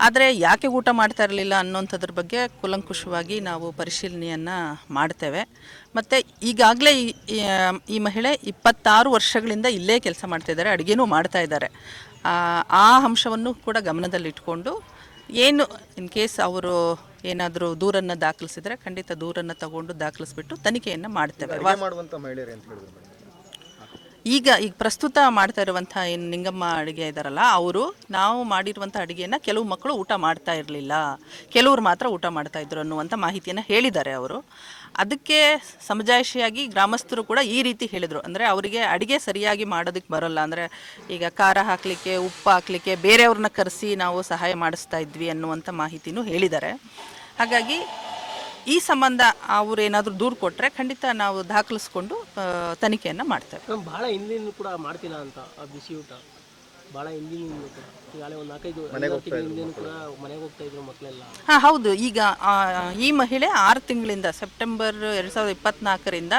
ಆದರೆ ಯಾಕೆ ಊಟ ಮಾಡ್ತಾ ಇರಲಿಲ್ಲ ಅನ್ನೋಂಥದ್ರ ಬಗ್ಗೆ ಕುಲಂಕುಷವಾಗಿ ನಾವು ಪರಿಶೀಲನೆಯನ್ನು ಮಾಡ್ತೇವೆ. ಮತ್ತು ಈಗಾಗಲೇ ಈ- ಮಹಿಳೆ ಇಪ್ಪತ್ತಾರು ವರ್ಷಗಳಿಂದ ಇಲ್ಲೇ ಕೆಲಸ ಮಾಡ್ತಾಯಿದ್ದಾರೆ ಅಡುಗೆನೂ ಮಾಡ್ತಾ ಇದ್ದಾರೆ. ಆ ಅಂಶವನ್ನು ಕೂಡ ಗಮನದಲ್ಲಿಟ್ಕೊಂಡು ಏನು ಇನ್ ಕೇಸ್ ಅವರು ಏನಾದರೂ ದೂರನ್ನು ದಾಖಲಿಸಿದರೆ ಖಂಡಿತ ದೂರನ್ನು ತಗೊಂಡು ದಾಖಲಿಸ್ಬಿಟ್ಟು ತನಿಖೆಯನ್ನು ಮಾಡ್ತೇವೆ ಅಡುಗೆ ಮಾಡುವಂತ ಮಹಿಳೆಯರು ಅಂತ ಹೇಳಿದ್ರು ಮೇಡಮ್ ಈಗ ಈಗ ಪ್ರಸ್ತುತ ಮಾಡ್ತಾ ಇರುವಂಥ ಏನು ನಿಂಗಮ್ಮ ಅಡುಗೆ ಇದ್ದಾರಲ್ಲ ಅವರು ನಾವು ಮಾಡಿರುವಂಥ ಅಡುಗೆನ ಕೆಲವು ಮಕ್ಕಳು ಊಟ ಮಾಡ್ತಾ ಇರಲಿಲ್ಲ. ಕೆಲವರು ಮಾತ್ರ ಊಟ ಮಾಡ್ತಾ ಇದ್ರು ಅನ್ನುವಂಥ ಮಾಹಿತಿಯನ್ನು ಹೇಳಿದ್ದಾರೆ ಅವರು. ಅದಕ್ಕೆ ಸಮಜಾಯಿಷಿಯಾಗಿ ಗ್ರಾಮಸ್ಥರು ಕೂಡ ಈ ರೀತಿ ಹೇಳಿದರು. ಅಂದರೆ ಅವರಿಗೆ ಅಡುಗೆ ಸರಿಯಾಗಿ ಮಾಡೋದಕ್ಕೆ ಬರೋಲ್ಲ. ಅಂದರೆ ಈಗ ಖಾರ ಹಾಕಲಿಕ್ಕೆ, ಉಪ್ಪು ಹಾಕಲಿಕ್ಕೆ ಬೇರೆಯವ್ರನ್ನ ಕರೆಸಿ ನಾವು ಸಹಾಯ ಮಾಡಿಸ್ತಾ ಇದ್ವಿ ಅನ್ನುವಂಥ ಮಾಹಿತಿನೂ ಹೇಳಿದ್ದಾರೆ. ಹಾಗಾಗಿ ಈ ಸಂಬಂಧ ಅವ್ರು ಏನಾದರೂ ದೂರು ಕೊಟ್ಟರೆ ಖಂಡಿತ ನಾವು ದಾಖಲಿಸ್ಕೊಂಡು ತನಿಖೆಯನ್ನು ಮಾಡ್ತೇವೆ ಮೇಡಮ್ ಭಾಳ ಹಿಂದಿನ ಕೂಡ ಮಾಡ್ತೀನ ಅಂತ ಆ ಬಿಸಿ ಊಟ. ಭಾಳ ಹಿಂದಿನಿಂದ ಕೂಡ. ಈಗಾಗಲೇ ಒಂದು ನಾಲ್ಕೈದು ಐದಾರು ತಿಂಗಳ ಹಿಂದಿನ ಕೂಡ ಮನೆಗೆ ಹೋಗ್ತಾ ಇದ್ರು ಮಕ್ಕಳೆಲ್ಲ ಹಾಂ ಹೌದು. ಈಗ ಆ, ಈ ಮಹಿಳೆ ಆರು ತಿಂಗಳಿಂದ ಸೆಪ್ಟೆಂಬರ್ ಎರಡು ಸಾವಿರದ ಇಪ್ಪತ್ನಾಲ್ಕರಿಂದ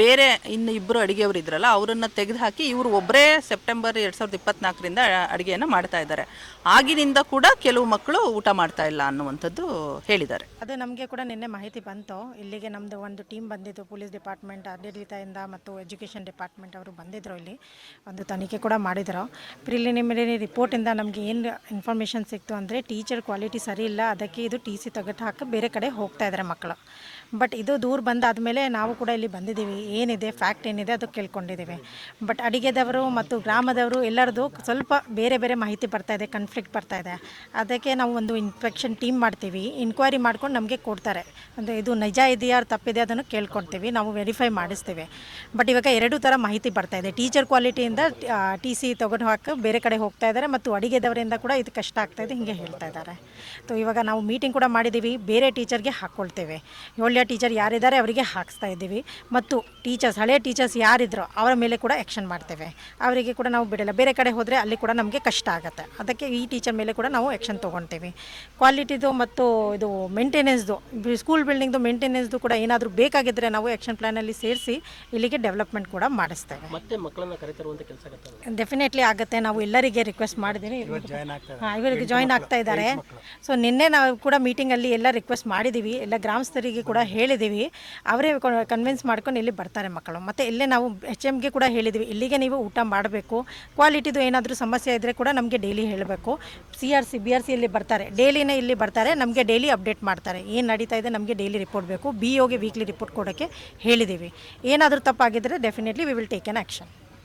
ಬೇರೆ ಇನ್ನು ಇಬ್ಬರು ಅಡುಗೆಯವರು ಇದ್ರಲ್ಲ, ಅವರನ್ನು ತೆಗೆದುಹಾಕಿ ಇವರು ಒಬ್ಬರೇ ಸೆಪ್ಟೆಂಬರ್ ಎರಡು ಸಾವಿರದ ಇಪ್ಪತ್ನಾಲ್ಕರಿಂದ ಅಡುಗೆಯನ್ನು ಮಾಡ್ತಾ ಇದ್ದಾರೆ. ಆಗಿನಿಂದ ಕೂಡ ಕೆಲವು ಮಕ್ಕಳು ಊಟ ಮಾಡ್ತಾ ಇಲ್ಲ ಅನ್ನುವಂಥದ್ದು ಹೇಳಿದ್ದಾರೆ. ಅದು ನಮಗೆ ಕೂಡ ನಿನ್ನೆ ಮಾಹಿತಿ ಬಂತು. ಇಲ್ಲಿಗೆ ನಮ್ಮದು ಒಂದು ಟೀಮ್ ಬಂದಿತ್ತು ಪೊಲೀಸ್ ಡಿಪಾರ್ಟ್ಮೆಂಟ್ ಆಡಳಿತದಿಂದ ಮತ್ತು ಎಜುಕೇಷನ್ ಡಿಪಾರ್ಟ್ಮೆಂಟ್ ಅವರು ಬಂದಿದ್ದರು ಇಲ್ಲಿ. ಒಂದು ತನಿಖೆ ಕೂಡ ಮಾಡಿದರು. ಪ್ರಿಲಿಮಿನರಿ ರಿಪೋರ್ಟಿಂದ ನಮಗೆ ಏನು ಇನ್ಫಾರ್ಮೇಷನ್ ಸಿಕ್ತು ಅಂದರೆ ಟೀಚರ್ ಕ್ವಾಲಿಟಿ ಸರಿ ಇಲ್ಲ, ಅದಕ್ಕೆ ಇದು ಟಿ ಸಿ ತೆಗೆದು ಹಾಕಿ ಬೇರೆ ಕಡೆ ಹೋಗ್ತಾ ಇದ್ದಾರೆ ಮಕ್ಕಳು. ಬಟ್ ಇದು ದೂರ ಬಂದಾದ ಮೇಲೆ ನಾವು ಕೂಡ ಇಲ್ಲಿ ಬಂದಿದ್ದೀವಿ. ಏನಿದೆ ಫ್ಯಾಕ್ಟ್ ಏನಿದೆ ಅದು ಕೇಳ್ಕೊಂಡಿದ್ದೀವಿ. ಬಟ್ ಅಡಿಗೆದವರು ಮತ್ತು ಗ್ರಾಮದವರು ಎಲ್ಲರದು ಸ್ವಲ್ಪ ಬೇರೆ ಬೇರೆ ಮಾಹಿತಿ ಬರ್ತಾ ಇದೆ ಕನ್ಫ್ಲಿಕ್ಟ್ ಬರ್ತಾ ಇದೆ. ಅದಕ್ಕೆ ನಾವು ಒಂದು ಇನ್ಸ್ಪೆಕ್ಷನ್ ಟೀಮ್ ಮಾಡ್ತೀವಿ. ಇನ್ಕ್ವೈರಿ ಮಾಡ್ಕೊಂಡು ನಮಗೆ ಕೊಡ್ತಾರೆ. ಅಂದರೆ ಇದು ನಿಜ ಇದೆಯಾ ತಪ್ಪಿದೆ ಅದನ್ನು ಕೇಳ್ಕೊಳ್ತೀವಿ ನಾವು ವೆರಿಫೈ ಮಾಡಿಸ್ತೀವಿ. ಬಟ್ ಇವಾಗ ಎರಡು ಥರ ಮಾಹಿತಿ ಬರ್ತಾ ಇದೆ. ಟೀಚರ್ ಕ್ವಾಲಿಟಿಯಿಂದ ಟಿ ಸಿ ತೊಗೊಂಡು ಹಾಕಿ ಬೇರೆ ಕಡೆ ಹೋಗ್ತಾ ಇದ್ದಾರೆ ಮತ್ತು ಅಡಿಗೆದವರಿಂದ ಕೂಡ ಇದು ಕಷ್ಟ ಆಗ್ತಾ ಇದೆ, ಹೀಗೆ ಹೇಳ್ತಾ ಇದ್ದಾರೆ. ಸೊ ಇವಾಗ ನಾವು ಮೀಟಿಂಗ್ ಕೂಡ ಮಾಡಿದ್ದೀವಿ. ಬೇರೆ ಟೀಚರ್ಗೆ ಹಾಕ್ಕೊಳ್ತೇವೆ ಒಳ್ಳೆಯ ಟೀಚರ್ ಯಾರಿದ್ದಾರೆ ಅವರಿಗೆ ಹಾಕಿಸ್ತಾ ಇದ್ದೀವಿ. ಮತ್ತು ಟೀಚರ್ಸ್ ಹಳೆ ಟೀಚರ್ಸ್ ಯಾರಿದ್ರು ಅವರ ಮೇಲೆ ಕೂಡ ಆ್ಯಕ್ಷನ್ ಮಾಡ್ತೇವೆ. ಅವರಿಗೆ ಕೂಡ ನಾವು ಬಿಡಲ್ಲ. ಬೇರೆ ಕಡೆ ಹೋದರೆ ಅಲ್ಲಿ ಕೂಡ ನಮಗೆ ಕಷ್ಟ ಆಗುತ್ತೆ. ಅದಕ್ಕೆ ಈ ಟೀಚರ್ ಮೇಲೆ ಕೂಡ ನಾವು ಆ್ಯಕ್ಷನ್ ತೊಗೊಳ್ತೀವಿ. ಕ್ವಾಲಿಟಿದು ಮತ್ತು ಇದು ಮೇಂಟೆನೆನ್ಸ್ದು ಸ್ಕೂಲ್ ಬಿಲ್ಡಿಂಗ್ದು ಮೇಂಟೆನೆನ್ಸ್ದು ಕೂಡ ಏನಾದರೂ ಬೇಕಾಗಿದ್ದರೆ ನಾವು ಆ್ಯಕ್ಷನ್ ಪ್ಲ್ಯಾನಲ್ಲಿ ಸೇರಿಸಿ ಇಲ್ಲಿಗೆ ಡೆವಲಪ್ಮೆಂಟ್ ಕೂಡ ಮಾಡಿಸ್ತೇವೆ. ಮತ್ತೆ ಮಕ್ಕಳನ್ನ ಕರೆತರುವಂಥ ಕೆಲಸ ಆಗತ್ತೆ ಡೆಫಿನೆಟ್ಲಿ ಆಗುತ್ತೆ. ನಾವು ಎಲ್ಲರಿಗೆ ರಿಕ್ವೆಸ್ಟ್ ಮಾಡಿದ್ದೀನಿ ಹಾಂ ಇವರಿಗೆ ಜಾಯ್ನ್ ಆಗ್ತಾ ಇದ್ದಾರೆ. ಸೊ ನಿನ್ನೆ ನಾವು ಕೂಡ ಮೀಟಿಂಗಲ್ಲಿ ಎಲ್ಲ ರಿಕ್ವೆಸ್ಟ್ ಮಾಡಿದ್ದೀವಿ. ಎಲ್ಲ ಗ್ರಾಮಸ್ಥರಿಗೆ ಕೂಡ ಹೇಳಿದ್ದೀವಿ. ಅವರೇ ಕನ್ವಿನ್ಸ್ ಮಾಡ್ಕೊಂಡು ಇಲ್ಲಿ ಬರ್ತಾರೆ ಮಕ್ಕಳು. ಮತ್ತು ಇಲ್ಲೇ ನಾವು ಎಚ್ ಎಮ್ಗೆ ಕೂಡ ಹೇಳಿದ್ವಿ, ಇಲ್ಲಿಗೆ ನೀವು ಊಟ ಮಾಡಬೇಕು. ಕ್ವಾಲಿಟಿದು ಏನಾದರೂ ಸಮಸ್ಯೆ ಇದ್ದರೆ ಕೂಡ ನಮಗೆ ಡೈಲಿ ಹೇಳಬೇಕು. C R C B R C ಇಲ್ಲಿ ಬರ್ತಾರೆ. ಡೈಲಿನೇ ಇಲ್ಲಿ ಬರ್ತಾರೆ, ನಮಗೆ ಡೈಲಿ ಅಪ್ಡೇಟ್ ಮಾಡ್ತಾರೆ. ಏನು ನಡೀತಾ ಇದೆ ನಮಗೆ ಡೈಲಿ ರಿಪೋರ್ಟ್ ಬೇಕು. ಬಿ ಒಗೆ ವೀಕ್ಲಿ ರಿಪೋರ್ಟ್ ಕೊಡೋಕ್ಕೆ ಹೇಳಿದ್ದೀವಿ ಏನಾದರೂ ತಪ್ಪಾಗಿದ್ದರೆ definitely we will take an action